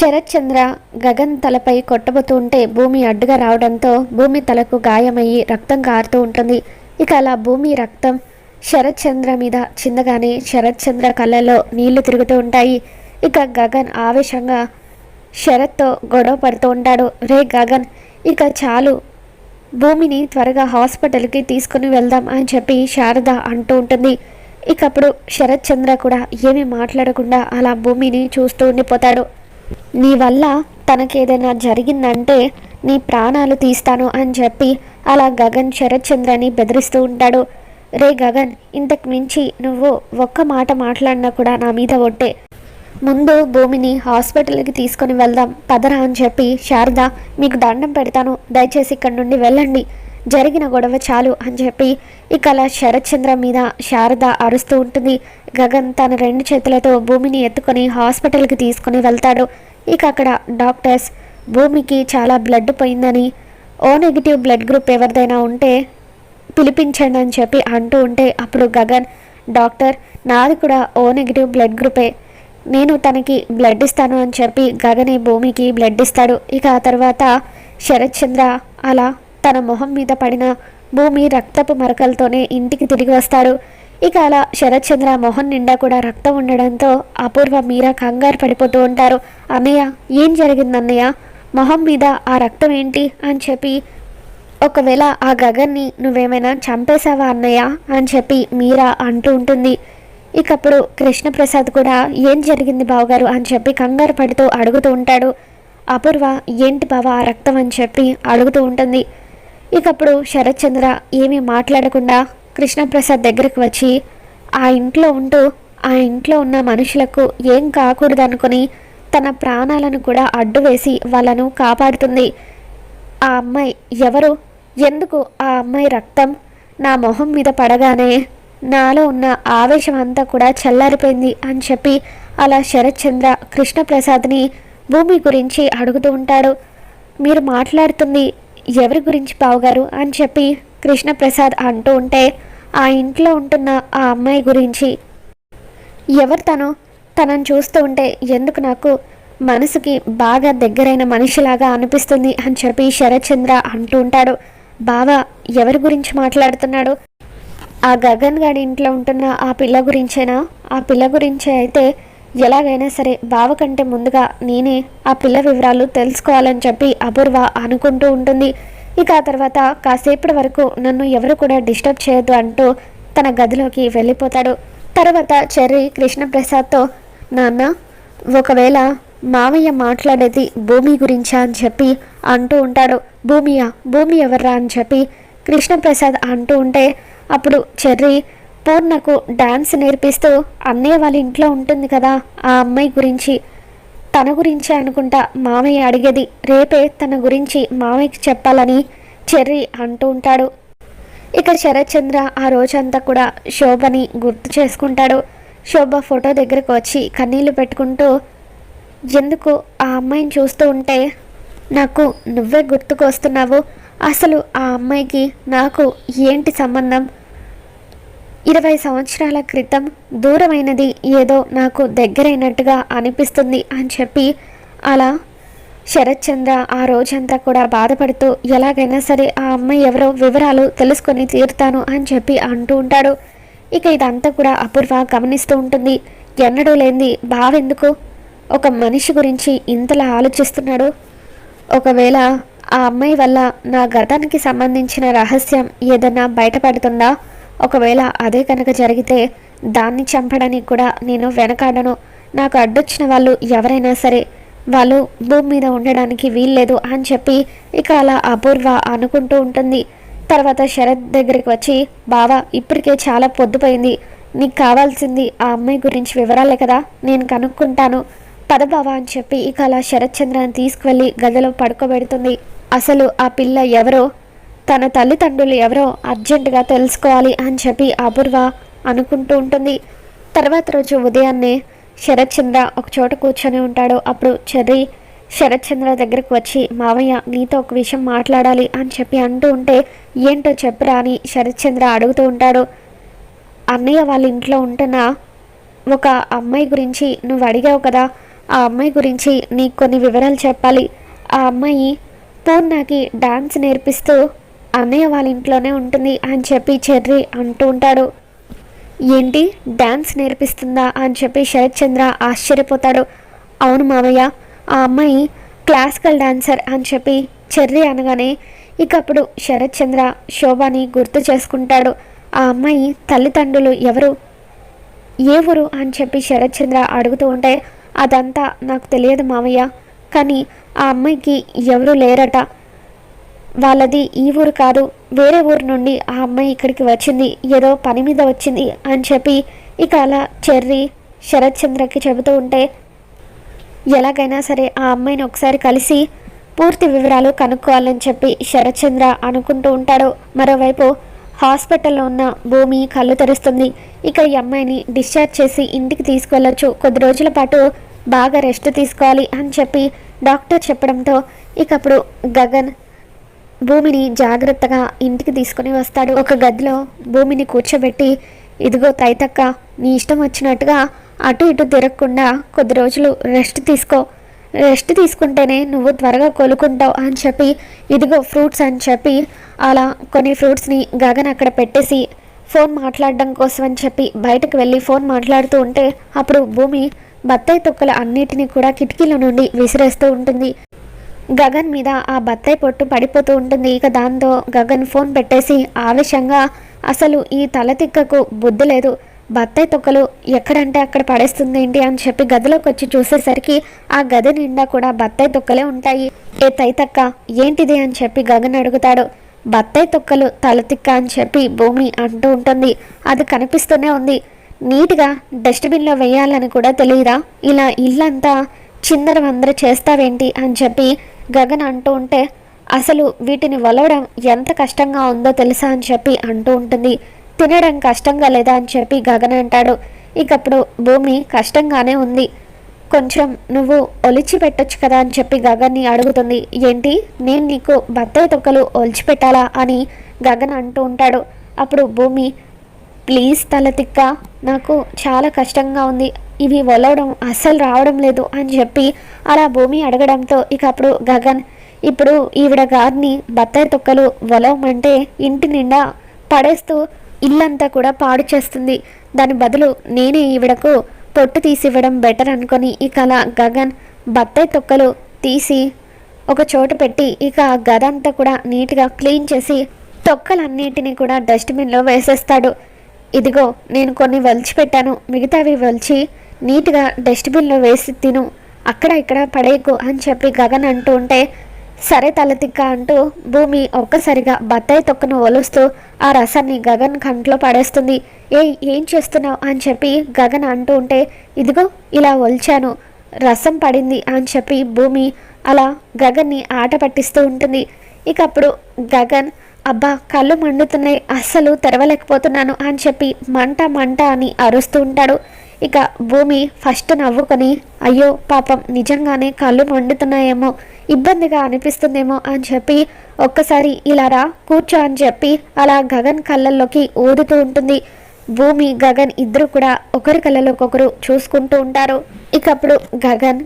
శరత్ చంద్ర గగన్ తలపై కొట్టబోతూ ఉంటే భూమి అడ్డుగా రావడంతో భూమి తలకు గాయమయ్యి రక్తం కారుతూ ఉంటుంది. ఇక అలా భూమి రక్తం శరత్చంద్ర మీద చిందగానే శరత్చంద్ర కళ్ళలో నీళ్ళు తిరుగుతూ ఉంటాయి. ఇక గగన్ ఆవేశంగా శరత్తో గొడవ పడుతూ ఉంటాడు. రే గగన్ ఇక చాలు. భూమిని త్వరగా హాస్పిటల్కి తీసుకుని వెళ్దాం అని చెప్పి శారద అంటూ ఉంటుంది. ఇకప్పుడు శరత్చంద్ర శరత్ చంద్ర కూడా ఏమీ మాట్లాడకుండా అలా భూమిని చూస్తూ ఉండిపోతాడు. నీ వల్ల తనకేదైనా జరిగిందంటే నీ ప్రాణాలు తీస్తాను అని చెప్పి అలా గగన్ శరత్చంద్రని బెదిరిస్తూ ఉంటాడు. రే గగన్ ఇంతకు మించి నువ్వు ఒక్క మాట మాట్లాడినా కూడా నా మీద ఒట్టే. ముందు భూమిని హాస్పిటల్కి తీసుకొని వెళ్దాం పదరా అని చెప్పి శారద మీకు దండం పెడతాను. దయచేసి ఇక్కడ నుండి వెళ్ళండి. జరిగిన గొడవ చాలు అని చెప్పి ఇక అలా శరత్చంద్ర మీద శారద అరుస్తూ ఉంటుంది. గగన్ తన రెండు చేతులతో భూమిని ఎత్తుకొని హాస్పిటల్కి తీసుకుని వెళ్తాడు. ఇక అక్కడ డాక్టర్స్ భూమికి చాలా బ్లడ్ పోయిందని ఓ నెగిటివ్ బ్లడ్ గ్రూప్ ఎవరిదైనా ఉంటే పిలిపించండి అని చెప్పి అంటూ ఉంటే అప్పుడు గగన్ డాక్టర్ నాది కూడా ఓ నెగిటివ్ బ్లడ్ గ్రూపే. నేను తనకి బ్లడ్ ఇస్తాను అని చెప్పి గగనే భూమికి బ్లడ్ ఇస్తాడు. ఇక ఆ తర్వాత శరత్చంద్ర అలా తన మొహం మీద పడిన భూమి రక్తపు మరకలతోనే ఇంటికి తిరిగి వస్తాడు. ఇక అలా శరత్చంద్ర మొహం నిండా కూడా రక్తం ఉండడంతో అపూర్వ మీరా కంగారు పడిపోతూ ఉంటారు. అన్నయ్య ఏం జరిగింది అన్నయ్య మొహం మీద ఆ రక్తం ఏంటి? అని చెప్పి ఒకవేళ ఆ గగన్ని నువ్వేమైనా చంపేశావా అన్నయ్య? అని చెప్పి మీరా అంటూ ఉంటుంది. ఇకప్పుడు కృష్ణప్రసాద్ కూడా ఏం జరిగింది బావగారు? అని చెప్పి కంగారు పడుతూ అడుగుతూ ఉంటాడు. అపూర్వ ఏంటి బావ ఆ రక్తం? అని చెప్పి అడుగుతూ ఉంటుంది. ఇకప్పుడు శరత్చంద్ర ఏమీ మాట్లాడకుండా కృష్ణప్రసాద్ దగ్గరికి వచ్చి ఆ ఇంట్లో ఉంటూ ఆ ఇంట్లో ఉన్న మనుషులకు ఏం కాకూడదనుకుని తన ప్రాణాలను కూడా అడ్డు వేసి వాళ్ళను కాపాడుతుంది. ఆ అమ్మాయి ఎవరు? ఎందుకు ఆ అమ్మాయి రక్తం నా మొహం మీద పడగానే నాలో ఉన్న ఆవేశం అంతా కూడా చల్లారిపోయింది అని చెప్పి అలా శరత్చంద్ర కృష్ణప్రసాద్ని భూమి గురించి అడుగుతూ ఉంటాడు. మీరు మాట్లాడుతుంది ఎవరి గురించి బావగారు అని చెప్పి కృష్ణప్రసాద్ అంటూ ఉంటే ఆ ఇంట్లో ఉంటున్న ఆ అమ్మాయి గురించి ఎవరు తను? తనని చూస్తూ ఉంటే ఎందుకు నాకు మనసుకి బాగా దగ్గరైన మనిషిలాగా అనిపిస్తుంది అని చెప్పి శరత్చంద్ర అంటూ ఉంటాడు. బావ ఎవరి గురించి మాట్లాడుతున్నాడు? ఆ గగన్ గాడి ఇంట్లో ఉంటున్న ఆ పిల్ల గురించేనా? ఆ పిల్ల గురించే అయితే ఎలాగైనా సరే బావ కంటే ముందుగా నేనే ఆ పిల్ల వివరాలు తెలుసుకోవాలని చెప్పి అపూర్వ అనుకుంటూ ఉంటుంది. ఇక ఆ తర్వాత కాసేపటి వరకు నన్ను ఎవరు కూడా డిస్టర్బ్ చేయొద్దు అంటూ తన గదిలోకి వెళ్ళిపోతాడు. తర్వాత చెర్రీ కృష్ణప్రసాద్తో నాన్న ఒకవేళ మామయ్య మాట్లాడేది భూమి గురించా అని చెప్పి అంటూ ఉంటాడు. భూమియా? భూమి ఎవర్రా? అని చెప్పి కృష్ణప్రసాద్ అంటూ ఉంటే అప్పుడు చెర్రీ పూర్ణకు డాన్స్ నేర్పిస్తూ అన్నయ్య వాళ్ళ ఇంట్లో ఉంటుంది కదా ఆ అమ్మాయి గురించి. తన గురించే అనుకుంటా మామయ్య అడిగేది. రేపే తన గురించి మామయ్యకి చెప్పాలని చెర్రీ అంటూ ఉంటాడు. ఇక శరత్చంద్ర ఆ రోజంతా కూడా శోభని గుర్తు చేసుకుంటాడు. శోభ ఫోటో దగ్గరకు వచ్చి కన్నీళ్ళు పెట్టుకుంటూ ఎందుకు ఆ అమ్మాయిని చూస్తూ ఉంటే నాకు నువ్వే గుర్తుకు వస్తున్నావు అసలు ఆ అమ్మాయికి నాకు ఏంటి సంబంధం? ఇరవై సంవత్సరాల క్రితం దూరమైనది ఏదో నాకు దగ్గరైనట్టుగా అనిపిస్తుంది అని చెప్పి అలా శరత్చంద్ర ఆ రోజంతా కూడా బాధపడుతూ ఎలాగైనా సరే ఆ అమ్మాయి ఎవరో వివరాలు తెలుసుకొని తీరుతాను అని చెప్పి అంటూ ఉంటాడు. ఇక ఇదంతా కూడా అపూర్వ గమనిస్తూ ఉంటుంది. ఎన్నడూ లేనిది బావెందుకు? ఒక మనిషి గురించి ఇంతలా ఆలోచిస్తున్నాడు. ఒకవేళ ఆ అమ్మాయి వల్ల నా గతానికి సంబంధించిన రహస్యం ఏదైనా బయటపడుతుందా? ఒకవేళ అదే కనుక జరిగితే దాన్ని చంపడానికి కూడా నేను వెనకాడను. నాకు అడ్డొచ్చిన వాళ్ళు ఎవరైనా సరే వాళ్ళు భూమి మీద ఉండడానికి వీల్లేదు అని చెప్పి ఇక అలా అపూర్వ అనుకుంటూ ఉంటుంది. తర్వాత శరత్ దగ్గరికి వచ్చి బావా ఇప్పటికే చాలా పొద్దుపోయింది. నీకు కావాల్సింది ఆ అమ్మాయి గురించి వివరాలే కదా. నేను కనుక్కుంటాను. పద బావా అని చెప్పి ఇక అలా శరత్ చంద్రని తీసుకువెళ్ళి గదిలో పడుకోబెడుతుంది. అసలు ఆ పిల్ల ఎవరో తన తల్లిదండ్రులు ఎవరో అర్జెంటుగా తెలుసుకోవాలి అని చెప్పి అపూర్వ అనుకుంటూ ఉంటుంది. తర్వాత రోజు ఉదయాన్నే శరత్చంద్ర ఒక చోట కూర్చొని ఉంటాడు. అప్పుడు చెర్రి శరత్చంద్ర దగ్గరకు వచ్చి మావయ్య నీతో ఒక విషయం మాట్లాడాలి అని చెప్పి అంటూ ఉంటే ఏంటో చెప్పురా అని శరత్చంద్ర అడుగుతూ ఉంటాడు. అన్నయ్య వాళ్ళ ఇంట్లో ఉంటున్న ఒక అమ్మాయి గురించి నువ్వు అడిగావు కదా. ఆ అమ్మాయి గురించి నీకు కొన్ని వివరాలు చెప్పాలి. ఆ అమ్మాయి పూర్ణకి డాన్స్ నేర్పిస్తూ అన్నయ్య వాళ్ళ ఇంట్లోనే ఉంటుంది అని చెప్పి చెర్రి అంటూ ఉంటాడు. ఏంటి? డ్యాన్స్ నేర్పిస్తుందా అని చెప్పి శరత్ చంద్ర ఆశ్చర్యపోతాడు. అవును మామయ్య ఆ అమ్మాయి క్లాసికల్ డాన్సర్ అని చెప్పి చెర్రి అనగానే ఇక అప్పుడు శరత్ చంద్ర శోభాని గుర్తు చేసుకుంటాడు. ఆ అమ్మాయి తల్లిదండ్రులు ఎవరు? ఏ ఊరు అని చెప్పి శరత్ చంద్ర అడుగుతూ ఉంటే అదంతా నాకు తెలియదు మామయ్య కానీ ఆ అమ్మాయికి ఎవరు లేరట. వాళ్ళది ఈ ఊరు కాదు వేరే ఊరు నుండి ఆ అమ్మాయి ఇక్కడికి వచ్చింది ఏదో పని మీద వచ్చింది అని చెప్పి ఇక అలా చెర్రి శరత్ చంద్రకి చెబుతూ ఉంటే ఎలాగైనా సరే ఆ అమ్మాయిని ఒకసారి కలిసి పూర్తి వివరాలు కనుక్కోవాలని చెప్పి శరత్ చంద్ర అనుకుంటూ ఉంటాడు. మరోవైపు హాస్పిటల్లో ఉన్న భూమి కళ్ళు తెరుస్తుంది. ఇక ఈ అమ్మాయిని డిశ్చార్జ్ చేసి ఇంటికి తీసుకెళ్ళచ్చు కొద్ది రోజుల పాటు బాగా రెస్ట్ తీసుకోవాలి అని చెప్పి డాక్టర్ చెప్పడంతో ఇకప్పుడు గగన్ భూమిని జాగ్రత్తగా ఇంటికి తీసుకుని వస్తాడు. ఒక గదిలో భూమిని కూర్చోబెట్టి ఇదిగో తైతక్క నీ ఇష్టం వచ్చినట్టుగా అటు ఇటు తిరగకుండా కొద్ది రోజులు రెస్ట్ తీసుకో. రెస్ట్ తీసుకుంటేనే నువ్వు త్వరగా కొలుకుంటావు అని చెప్పి ఇదిగో ఫ్రూట్స్ అని చెప్పి అలా కొన్ని ఫ్రూట్స్ని గగన్ అక్కడ పెట్టేసి ఫోన్ మాట్లాడడం కోసం అని చెప్పి బయటకు వెళ్ళి ఫోన్ మాట్లాడుతూ ఉంటే అప్పుడు భూమి బత్తాయి తొక్కల అన్నిటినీ కూడా కిటికీల నుండి విసిరేస్తూ ఉంటుంది. గగన్ మీద ఆ బత్తాయి పొట్టు పడిపోతూ ఉంటుంది. ఇక దాంతో గగన్ ఫోన్ పెట్టేసి ఆవేశంగా అసలు ఈ తల తిక్కకు బుద్ధి లేదు. బత్తాయి తొక్కలు ఎక్కడంటే అక్కడ పడేస్తుంది ఏంటి? అని చెప్పి గదిలోకి వచ్చి చూసేసరికి ఆ గది నిండా కూడా బత్తాయి తొక్కలే ఉంటాయి. ఏ తైతక్క ఏంటిది? అని చెప్పి గగన్ అడుగుతాడు. బత్తాయి తొక్కలు తలతిక్క అని చెప్పి భూమి అంటూ ఉంటుంది. అది కనిపిస్తూనే ఉంది. నీట్గా డస్ట్బిన్లో వేయాలని కూడా తెలియదా ఇలా ఇల్లంతా చిందర వందర చేస్తావేంటి? అని చెప్పి గగన్ అంటూ ఉంటే అసలు వీటిని వలవడం ఎంత కష్టంగా ఉందో తెలుసా? అని చెప్పి అంటూ ఉంటుంది. తినడం కష్టంగా లేదా? అని చెప్పి గగన్ అంటాడు. ఇకప్పుడు భూమి కష్టంగానే ఉంది. కొంచెం నువ్వు ఒలిచి పెట్టొచ్చు కదా? అని చెప్పి గగన్ని అడుగుతుంది. ఏంటి? నేను నీకు బత్తాయి తొక్కలు ఒలిచి పెట్టాలా? అని గగన్ అంటూ ఉంటాడు. అప్పుడు భూమి ప్లీజ్ తల తిక్క. నాకు చాలా కష్టంగా ఉంది. ఇవి ఒలవడం అస్సలు రావడం లేదు అని చెప్పి అలా భూమి అడగడంతో ఇక అప్పుడు గగన్ ఇప్పుడు ఈవిడ గారిని బత్తాయి తొక్కలు ఒలవమంటే ఇంటి నిండా పడేస్తూ ఇల్లంతా కూడా పాడు చేస్తుంది. దాని బదులు నేనే ఈవిడకు పొట్టు తీసివ్వడం బెటర్ అనుకొని ఇక అలా గగన్ బత్తాయి తొక్కలు తీసి ఒక చోట పెట్టి ఇక ఆ గద అంతా కూడా నీట్గా క్లీన్ చేసి తొక్కలన్నిటిని కూడా డస్ట్బిన్లో వేసేస్తాడు. ఇదిగో నేను కొన్ని వలిచి పెట్టాను మిగతావి వలిచి నీట్గా డస్ట్బిన్లో వేసి తిను. అక్కడ ఇక్కడ పడేయకు అని చెప్పి గగన్ అంటూ ఉంటే సరే తలతిక్క అంటూ భూమి ఒక్కసారిగా బత్తాయి తొక్కను ఒలుస్తూ ఆ రసాన్ని గగన్ కంట్లో పడేస్తుంది. ఏ ఏం చేస్తున్నావు? అని చెప్పి గగన్ అంటూ ఉంటే ఇదిగో ఇలా ఒల్చాను. రసం పడింది అని చెప్పి భూమి అలా గగన్ని ఆట పట్టిస్తూ ఉంటుంది. ఇక అప్పుడు గగన్ అబ్బా కళ్ళు మండుతున్నాయి అస్సలు తెరవలేకపోతున్నాను అని చెప్పి మంట మంట అని అరుస్తూ ఉంటాడు. ఇక భూమి ఫస్ట్ నవ్వుకొని అయ్యో పాపం నిజంగానే కళ్ళు మండుతున్నాయేమో ఇబ్బందిగా అనిపిస్తుందేమో అని చెప్పి ఒక్కసారి ఇలా రా కూర్చో అని చెప్పి అలా గగన్ కళ్ళల్లోకి ఊదుతూ ఉంటుంది. భూమి గగన్ ఇద్దరు కూడా ఒకరి కళ్ళలోకి ఒకరు చూసుకుంటూ ఉంటారు. ఇక అప్పుడు గగన్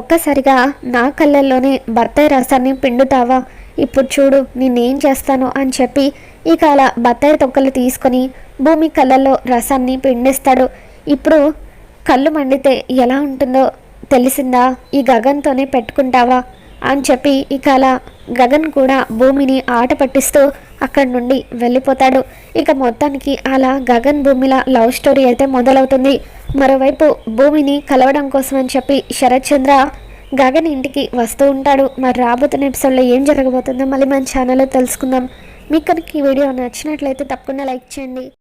ఒక్కసారిగా నా కళ్ళల్లోనే బత్తాయి రసాన్ని పిండుతావా? ఇప్పుడు చూడు నేనేం చేస్తాను అని చెప్పి ఇక అలా బత్తాయి తొక్కలు తీసుకొని భూమి కళ్ళల్లో రసాన్ని పిండిస్తాడు. ఇప్పుడు కళ్ళు మండితే ఎలా ఉంటుందో తెలిసిందా? ఈ గగన్తోనే పెట్టుకుంటావా? అని చెప్పి ఇక అలా గగన్ కూడా భూమిని ఆట పట్టిస్తూ అక్కడి నుండి వెళ్ళిపోతాడు. ఇక మొత్తానికి అలా గగన్ భూమిల లవ్ స్టోరీ అయితే మొదలవుతుంది. మరోవైపు భూమిని కలవడం కోసం అని చెప్పి శరత్ చంద్ర గగన్ ఇంటికి వస్తూ ఉంటాడు. మరి రాబోతున్న ఎపిసోడ్లో ఏం జరగబోతుందో మళ్ళీ మన ఛానల్లో తెలుసుకుందాం. మీకు కనుక ఈ వీడియో నచ్చినట్లయితే తప్పకుండా లైక్ చేయండి.